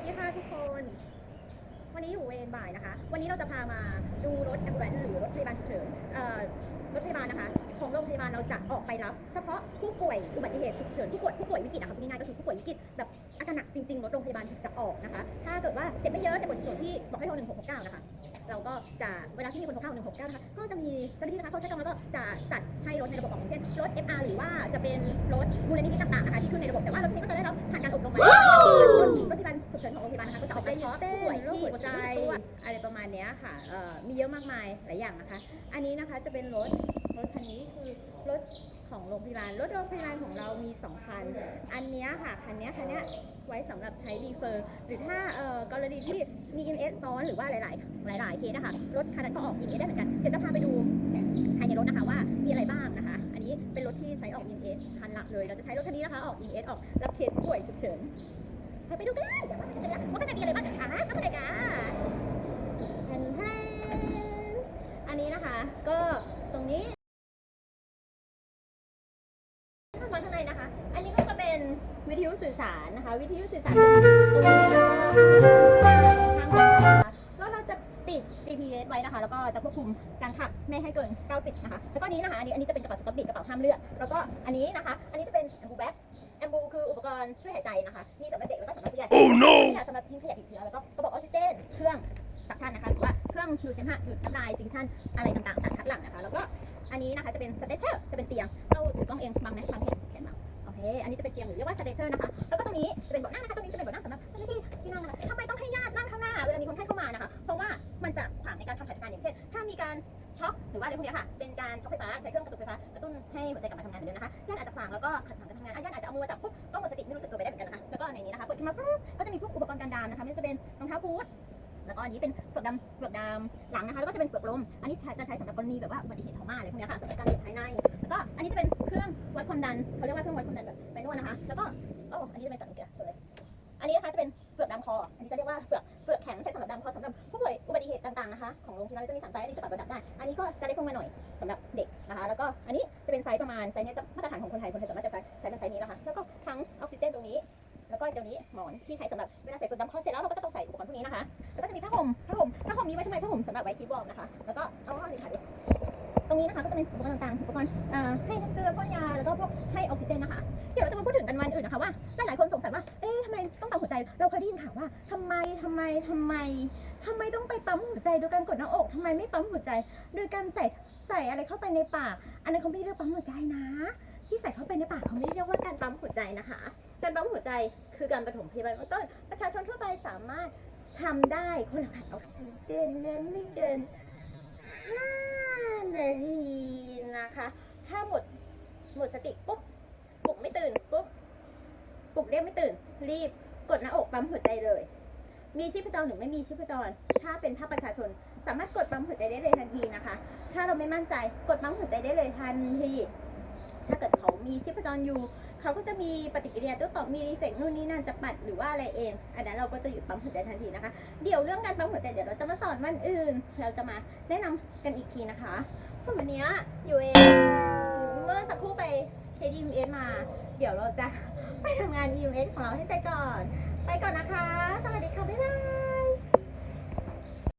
วัสดีค่ะทุกคน วันนี้อยู่เวรบ่ายนะคะ วันนี้เราจะพามาดูรถแอมบูเลนหรือรถพยาบาลฉุกเฉินรถพยาบาลนะคะ ของโรงพยาบาลเราจะออกไปรับ เฉพาะผู้ป่วยอุบัติเหตุฉุกเฉินผู้ป่วยผู้ป่วยวิกฤตนะคะพูดง่ายๆก็คือผู้ป่วยวิกฤตแบบอาการหนักจริงๆรถโรงพยาบาลจะออกนะคะ ถ้าเกิดว่าเจ็บไม่เยอะแต่ปวดฉุกเฉินที่บอกให้โทร1669 นะคะ เราก็จะเวลาที่มีคนโทรเข้า169 นะคะ ก็จะมีเจ้าหน้าที่นะคะเขาใช้กำลังก็จะจัดให้รถในระบบออกอย่างเช่นรถ FR หรือว่าจะเป็นรถมูลนิธิต่างๆนะคะที่ขึ้นในระบบแต่ว่ารถพวกนี้ก็จะได้รับผ่านการอบรมมารถพยาบาลฉุกเฉิ นของโรงพยาบาลนะคะก็จะอเฉพาะผู้ป่วยโรคหัวใจอะไรประมาณนี้ค่ะมีเยอะมากมายหลายอย่างนะคะ อันนี้นะคะจะเป็นรถรถคันนี้คือรถของโรงพยาบาลรถโรงพยาบาลของเรามี2คัน อันนี้ค่ะคันนี้คันนี้ไว้สำหรับใช้รีเฟอร์หรือถ้าเอ่อกรณีที่มี EMS ซ้อนหรือว่าหลาย ๆ หลาย ๆ เคสนะคะรถคันนั้นก็ออก EMS ได้เหมือนกันเดี๋ยวจะพาไปดูภายในรถนะคะว่ามีอะไรบ้างนะคะ อันนี้เป็นรถที่ใช้ออก EMS คันหลักเลยเราจะใช้รถคันนี้นะคะออก EMS ออกรับเคสป่วยฉุกเฉิน ไปดูกันเลยว่าจะเป็นว่าข้างในมีอะไรบ้างอะเข้าไปเลยกันแทนแทนอันนี้นะคะ ก็ตรงนี้ข้ามาข้างในนะคะ อันนี้ก็จะเป็นวิทยุสื่อสารนะคะ วิทยุสื่อสารตรงนี้แล้วก็ทางขวานะคะแล้วเราจะติด GPS ไว้นะคะ แล้วก็จะควบคุมการขับไม่ให้เกิน 90 นะคะ แล้วก็นี้นะคะ อันนี้อันนี้จะเป็นกระเป๋าสต็อกบิกระเป๋าห้ามเลือดแล้วก็อันนี้นะคะ รณ์ช่วยหายใจนะคะ มีสำหรับเด็กแล้วก็สำหรับผู้ใหญ่ Oh no! ขยะสำหรับทิ้งขยะติดเชื้อแล้วก็กระบอกออกซิเจน เครื่องสักชันนะคะหรือว่าเครื่องดูดเสมหะดูดน้ำลายซิงชันอะไรต่างๆสารคัดหลั่งนะคะ แล้วก็อันนี้นะคะจะเป็นสเตเชอร์จะเป็นเตียง เราถือกล้องเองบังไหมบังเห็นเห็นบังโอเค อันนี้จะเป็นเตียงหรือเรียกว่าสเตเชอร์นะคะ แล้วก็ตรงนี้จะเป็นเบาะนั่งนะคะ ตรงนี้จะเป็นเบาะนั่งสำหรับเจ้าหน้าที่ที่นั่งนะคะทำไมต้องให้ญาตินั่งข้างหน้าเวลามีคนไข้เข้ามา ช็อกหรือว่าอะไรพวกนี้ค่ะ เป็นการช็อกไฟฟ้าใช้เครื่องกระตุกไฟฟ้ากระตุ้นให้หัวใจกลับมาทำงานเหมือนเดิมนะคะญาติอาจจะขวางแล้วก็ขัดขวางการทำงานอะญาติอาจจะเอามือจับปุ๊บก็หมดสติไม่รู้สึกตัวไปได้เหมือนกันนะคะแล้วก็ในนี้นะคะเปิดขึ้นมาปุ๊บก็จะมีพวกอุปกรณ์การดามนะคะไม่ว่าจะเป็นรองเท้าบูทแล้วก็อันนี้เป็นเฟือกดำเฟือกดำหลังนะคะแล้วก็จะเป็นเฟือกลม อันนี้จะใช้สำหรับกรณีแบบว่าอุบัติเหตุของมาอะไรพวกนี้ค่ะสำหรับการติดภายใน แล้วก็อันนี้จะเป็นเครื่องวัดความดันเขาเรียกว่าเครื่องวัดความดันแบบไปนวดนะคะ แล้วก็โอ้อันนี้จะเป็นสังเกตเลย อันนี้นะคะจะเป็นเฟือกดำคอ อันนี้จะเรียกว่าเฟือกเฟือก นะคะ ของโรงพยาบาลจะมีสามไซส์อันนี้จะปรับระดับได้ อันนี้ก็จะเล็กลงมาหน่อยสำหรับเด็กนะคะ แล้วก็อันนี้จะเป็นไซส์ประมาณไซส์นี้จะมาตรฐานของคนไทยคนไทยสามารถจะใช้ใช้เป็นไซส์นี้นะคะ แล้วก็ทั้งออกซิเจนตรงนี้ แล้วก็เดี๋ยวนี้หมอนที่ใช้สำหรับเวลาใส่เฟือกดำคอเสร็จแล้วเราก็จะต้องใส่อุปกรณ์พวกนี้นะคะ แล้วก็จะมีผ้าห่มผ้าห่มผ้าห่มมีไว้ทำไมผ้าห่มสำหรับไว้คีย์บอร์ดนะคะ แล้วก็เอาผ้าห่มถ่ายด้ตรงนี้นะคะก็จะเป็นอุปกรณ์ต่างๆอุปกรณ์ให้เกลือพ่นยาแล้วก็พวกให้ออกซิเจนนะคะ เดี๋ยวเราจะมาพูดถึงกันวันอื่นนะคะว่าหลายๆคนสงสัยว่า เอ๊ะทำไมต้อง เราเคยได้ยินข่าวว่าทำไมทำไมทำไมทำไมต้องไปปั๊มหัวใจโดยการกดหน้าอกทำไมไม่ปั๊มหัวใจ โดยการใส่ใส่อะไรเข้าไปในปาก อันนั้นเขาไม่ได้เรียกปั๊มหัวใจนะ ที่ใส่เข้าไปในปากเขาไม่ได้เรียกว่าการปั๊มหัวใจนะคะ การปั๊มหัวใจคือการปฐมพยาบาลเบื้องต้น ประชาชนทั่วไปสามารถทำได้คนละพันออกซิเจนนั้นไม่เกิน5นาทีนะคะ ถ้าหมดหมดสติปุ๊บปลุกไม่ตื่นปุ๊บปลุกเรียกไม่ตื่นรีบ กดหน้าอกปั๊มหัวใจเลย มีชีพจรหรือไม่มีชีพจร ถ้าเป็นภาคประชาชน สามารถกดปั๊มหัวใจได้เลยทันทีนะคะ ถ้าเราไม่มั่นใจกดปั๊มหัวใจได้เลยทันทีถ้าเกิดเขามีชีพจรอยู่เขาก็จะมีปฏิกิริยาตัวตอบมีรีเฟกนู่นนี่นั่นจะปัดหรือว่าอะไรเอง อันนั้นเราก็จะหยุดปั๊มหัวใจทันทีนะคะ เดี๋ยวเรื่องการปั๊มหัวใจเดี๋ยวเราจะมาสอนวันอื่น เราจะมาแนะนำกันอีกทีนะคะส่วนวันนี้อยู่เองเมื่อสักครู่ไป KDUS มา เดี๋ยวเราจะ ไปทำงาน EMS ของเราให้เสร็จก่อน ไปก่อนนะคะ สวัสดีค่ะ บ๊ายบาย